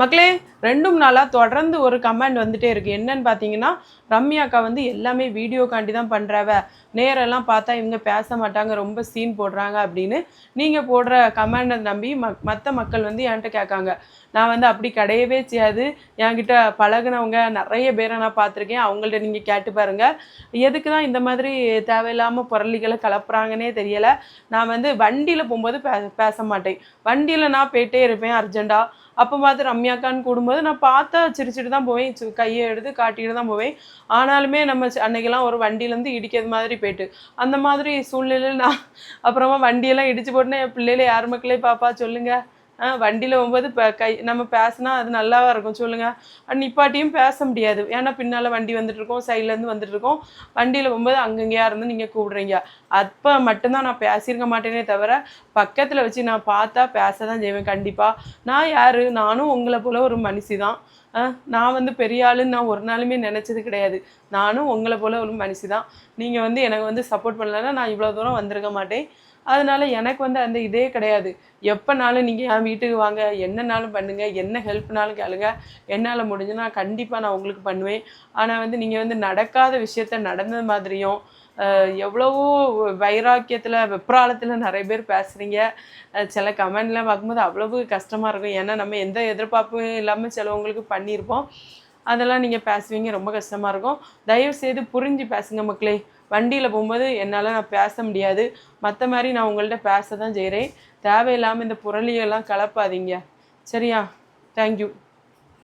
மக்களே ரெண்டும் நாளாக தொடர்ந்து ஒரு கமெண்ட் வந்துட்டே இருக்குது என்னன்னு பார்த்தீங்கன்னா ரம்யா அக்கா வந்து எல்லாமே வீடியோக்காண்டி தான் பண்ணுறவ நேரெல்லாம் பார்த்தா இவங்க பேச மாட்டாங்க ரொம்ப சீன் போடுறாங்க அப்படின்னு நீங்கள் போடுற கமெண்டை நம்பி ம மற்ற மக்கள் வந்து என்கிட்ட கேட்காங்க. நான் வந்து அப்படி கிடையவே செய்யாது. என்கிட்ட பழகுனவங்க நிறைய பேரை நான் பார்த்துருக்கேன். அவங்கள்ட்ட நீங்கள் கேட்டு பாருங்கள் எதுக்கு தான் இந்த மாதிரி தேவையில்லாமல் புரளிகளை கலப்புறாங்கன்னே தெரியலை. நான் வந்து வண்டியில் போகும்போது பே பேச மாட்டேன். வண்டியில் நான் போயிட்டே இருப்பேன் அர்ஜெண்டாக அப்போ பார்த்து ரம்யாக்கான்னு போகும்போது நான் பார்த்தா சிரிச்சிட்டு தான் போவேன். சு கையை எடுத்து காட்டிட்டு தான் போவேன். ஆனாலுமே நம்ம அன்னைக்கெல்லாம் ஒரு வண்டியிலேருந்து இடிக்கிறது மாதிரி போயிட்டு. அந்த மாதிரி சூழ்நிலையில் நான் அப்புறமா வண்டியெல்லாம் இடிச்சு போட்டுனா என் பிள்ளையில யார் மக்களே பாப்பா சொல்லுங்க. வண்டியில் போகும்போது இப்போ கை நம்ம பேசினா அது நல்லாவா இருக்கும். சொல்லுங்கள் அஹ் நிப்பாட்டியும் பேச முடியாது. ஏன்னா பின்னால் வண்டி வந்துட்டு இருக்கோம் சைட்லேருந்து வந்துட்டு இருக்கோம் வண்டியில் போகும்போது அங்கங்கேயா இருந்து நீங்கள் கூப்பிடுறீங்க. அப்போ மட்டும்தான் நான் பேசியிருக்க மாட்டேனே தவிர பக்கத்தில் வச்சு நான் பார்த்தா பேச தான் செய்வேன். கண்டிப்பாக நான் யார்? நானும் உங்களை போல் ஒரு மனுஷி தான். நான் வந்து பெரிய ஆளுன்னு நான் ஒரு நாளுமே நினச்சது கிடையாது. நானும் உங்களை போல ஒரு மனுஷி தான் நீங்கள் வந்து எனக்கு வந்து சப்போர்ட் பண்ணலைன்னா நான் இவ்வளோ தூரம் வந்திருக்க மாட்டேன். அதனால் எனக்கு வந்து அந்த இதே கிடையாது. எப்போனாலும் நீங்கள் என் வீட்டுக்கு வாங்க. என்னனாலும் பண்ணுங்கள் என்ன ஹெல்ப்னாலும் கேளுங்க. என்னால் முடிஞ்சுன்னா கண்டிப்பாக நான் உங்களுக்கு பண்ணுவேன். ஆனால் வந்து நீங்கள் வந்து நடக்காத விஷயத்த நடந்த மாதிரியும் எவ்வளவோ வைராக்கியத்தில் வெப்ராளத்தில் நிறைய பேர் பேசுகிறீங்க சில கமெண்ட்லாம் பார்க்கும்போது அவ்வளவு கஷ்டமாக இருக்கும். ஏன்னா நம்ம எந்த எதிர்பார்ப்பும் இல்லாமல் சிலவங்களுக்கு பண்ணியிருப்போம். அதெல்லாம் நீங்கள் பேசுவீங்க ரொம்ப கஷ்டமாக இருக்கும். தயவு செய்து புரிஞ்சு பேசுங்க மக்களே. வண்டியில் போகும்போது என்னால் நான் பேச முடியாது. மற்ற மாதிரி நான் உங்கள்கிட்ட பேச தான் செய்கிறேன் தேவையில்லாமல் இந்த புரளியெல்லாம் கலப்பாதீங்க. சரியா? தேங்க்யூ